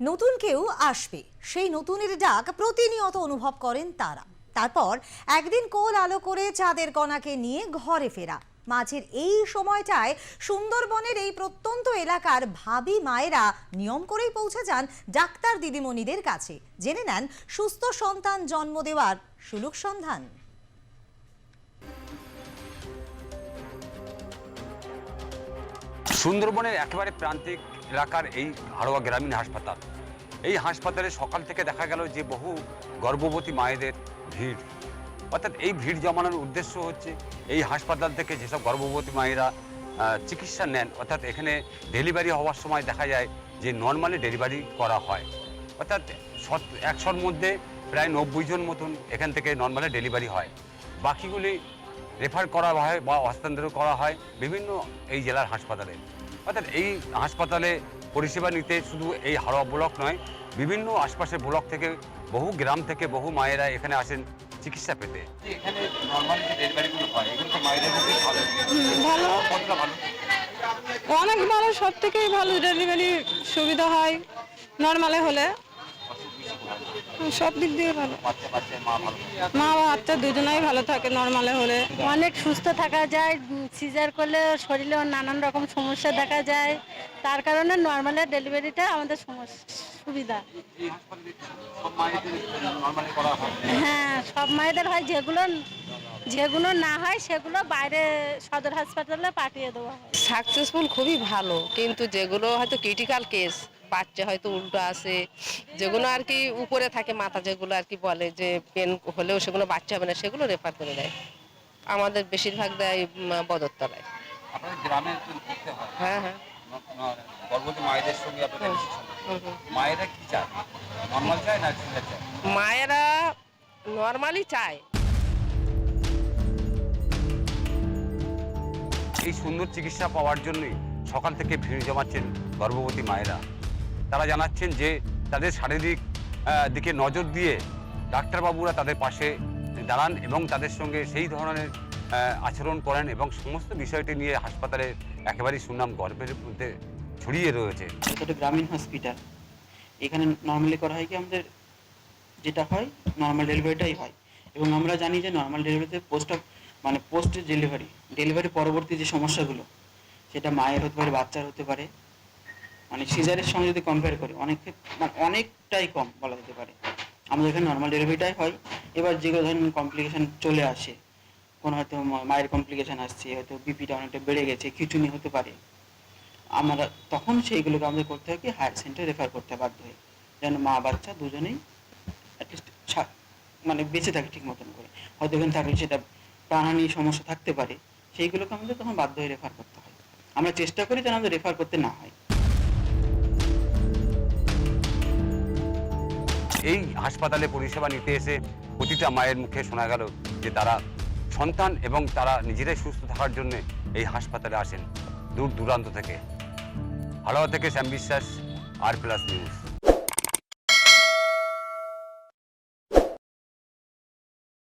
নতুন কেউ আসবে। সেই নতুনের ডাক প্রতিনিয়ত অনুভব করেন তারা। তারপর একদিন কোল আলো করে চাঁদের কণাকে নিয়ে ঘরে ফেরা। মাঝের এই সময়টায় সুন্দরবনের এই প্রত্যন্ত এলাকার ভাবি মায়েরা নিয়ম করেই পৌঁছে যান ডাক্তার দিদিমণিদের কাছে। জেনে নেন, সুস্থ সন্তান জন্ম দেওয়ার সুলুক সন্ধান। সুন্দরবনের একেবারে প্রান্তিক এলাকার এই হাড়োয়া গ্রামীণ হাসপাতাল। এই হাসপাতালে সকাল থেকে দেখা গেল যে বহু গর্ভবতী মায়েদের ভিড়। অর্থাৎ এই ভিড় জমানোর উদ্দেশ্য হচ্ছে এই হাসপাতাল থেকে যেসব গর্ভবতী মায়েরা চিকিৎসা নেন, অর্থাৎ এখানে ডেলিভারি হওয়ার সময় দেখা যায় যে নর্মালি ডেলিভারি করা হয়। অর্থাৎ একশোর মধ্যে প্রায় নব্বই জন মতন এখান থেকে নর্মালি ডেলিভারি হয়। বাকিগুলি রেফার করা হয় বা হস্তান্তর করা হয় বিভিন্ন এই জেলার হাসপাতালে। অর্থাৎ এই হাসপাতালে পরিষেবা নিতে শুধু এই হাওড়া ব্লক নয় বিভিন্ন আশপাশের ব্লক থেকে বহু গ্রাম থেকে বহু মায়েরা এখানে আসেন চিকিৎসা পেতে। এখানে নর্মালি যে ডেলিভারিগুলো হয় এগুলো তো মায়েদের মধ্যেই ভালো। ভালো। কতটা ভালো? অনেক ভালো সব থেকেই ভালো। ডেলিভারি সুবিধা হয় নর্মালে হলে। সব দিক দিয়ে ভালো। মা ভালো বাচ্চা দুজনেই ভালো থাকে নর্মালে হলে। অনেক সুস্থ থাকা যায় সিজার করলে শরীরে নানান রকম সমস্যা দেখা যায়। তার কারণে নর্মালে ডেলিভারিটা আমাদের সুবিধা। হয় হ্যাঁ সব মায়েদের হয় যেগুলো যেগুলো না হয় সেগুলো বাইরে সদর হাসপাতালে পাঠিয়ে দেওয়া হয়। সাকসেসফুল খুবই ভালো কিন্তু যেগুলো হয়তো ক্রিটিক্যাল কেস বাচ্চা হয়তো উল্টো আসে যেগুলো আর কি উপরে থাকে মাথা যেগুলো আর কি বলে যে পেন হলেও সেগুলো বাচ্চা হবে না সেগুলো রেফার করে দেয়। আমাদের বেশিরভাগ দেয় বদরতলায়। হয়। হ্যাঁ মায়েরা নর্মালি চায়। এই সুন্দর চিকিৎসা পাওয়ার জন্যই সকাল থেকে ভিড় জমাচ্ছেন গর্ভবতী মায়েরা। তারা জানাচ্ছেন যে তাদের শারীরিক দিকে নজর দিয়ে ডাক্তারবাবুরা তাদের পাশে দাঁড়ান এবং তাদের সঙ্গে সেই ধরনের আচরণ করেন এবং সমস্ত বিষয়টি নিয়ে হাসপাতালে একেবারেই সুনাম গর্বের মধ্যে ছড়িয়ে রয়েছে। এটা গ্রামীণ হসপিটাল। এখানে নর্মালি করা হয় কি আমাদের যেটা হয় নর্মাল ডেলিভারিটাই হয়। এবং আমরা জানি যে নর্মাল ডেলিভারিতে পোস্ট অফ মানে পোস্ট ডেলিভারি ডেলিভারি পরবর্তী যে সমস্যাগুলো, সেটা মায়ের হতে পারে, বাচ্চার হতে পারে মানে সিজারের সঙ্গে যদি কম্পেয়ার করি, অনেক মানে অনেকটাই কম বলা যেতে পারে। আমাদের এখানে নর্মাল ডেলিভারিটাই হয়। এবার যেগুলো ধরেন কমপ্লিকেশন চলে আসে, কোনো হয়তো মায়ের কমপ্লিকেশন আসছে, হয়তো বিপিটা অনেকটা বেড়ে গেছে, খিচুনি হতে পারে। আমরা তখন সেইগুলোকে আমাদের করতে হয় কি হায়ার সেন্টারে রেফার করতে বাধ্য হই। যেন মা, বাচ্চা দুজনেই অ্যাটলিস্ট মানে বেঁচে থাকে ঠিক মতন করে। হয়তো এখানে থাকলে সেটা প্রাণহানি সমস্যা থাকতে পারে। সেইগুলোকে আমাদের তখন বাধ্য হয়ে রেফার করতে হয়। আমরা চেষ্টা করি যেন আমাদের রেফার করতে না হয়। এই হাসপাতালে পরিষেবা নিতে এসে প্রতিটা মায়ের মুখে শোনা গেল যে তারা সন্তান এবং তারা নিজেরাই সুস্থ থাকার জন্য এই হাসপাতালে আসেন দূর দূরান্ত থেকে। হাওড়া থেকে শ্যাম বিশ্বাস, আর প্লাস নিউজ।